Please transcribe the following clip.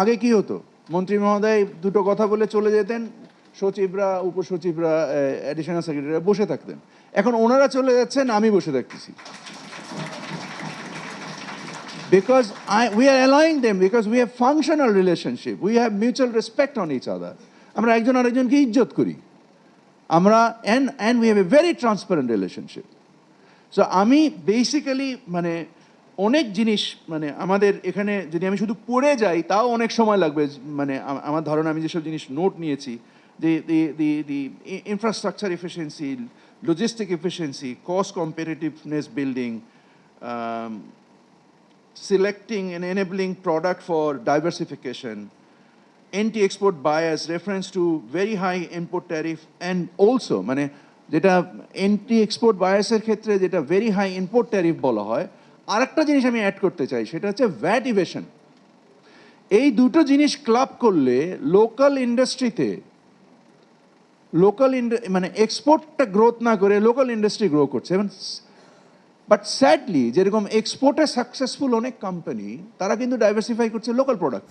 আগে কি হতো? মন্ত্রী মহোদয় দুটো কথা বলে চলে যেতেন, সচিবরা, উপসচিবরা অ্যাডিশনাল সেক্রেটারি বসে থাকতেন। এখন ওনারা চলে যাচ্ছেন, আমি বসে থাকতেছি। Because I we are allying them because we have functional relationship we have mutual respect on each other আমরা একজন আরেকজনকে ইজ্জত করি। আমরা and and we have a very transparent relationship so আমি বেসিক্যালি মানে অনেক জিনিস মানে আমাদের এখানে যদি আমি শুধু পড়ে যাই তাও অনেক সময় লাগবে মানে আমার ধারণা আমি যেসব জিনিস নোট নিয়েছি the the the infrastructure efficiency logistic efficiency cost competitiveness building selecting and enabling product for diversification anti-export bias, reference to very high import tariff, and also মানে যেটা এন্টি এক্সপোর্ট বায়াসের ক্ষেত্রে যেটা ভেরি হাই ইম্পোর্ট ট্যারিফ বলা হয় আরেকটা জিনিস আমি add করতে চাই, সেটা হচ্ছে ভ্যাট ইভেশন এই দুটো জিনিস ক্লাব করলে লোকাল ইন্ডাস্ট্রিতে লোকাল মানে এক্সপোর্টটা গ্রোথ না করে লোকাল ইন্ডাস্ট্রি গ্রো করছে। এবং বাট স্যাডলি যেরকম এক্সপোর্টে সাকসেসফুল অনেক কোম্পানি তারা কিন্তু ডাইভার্সিফাই করছে লোকাল প্রোডাক্ট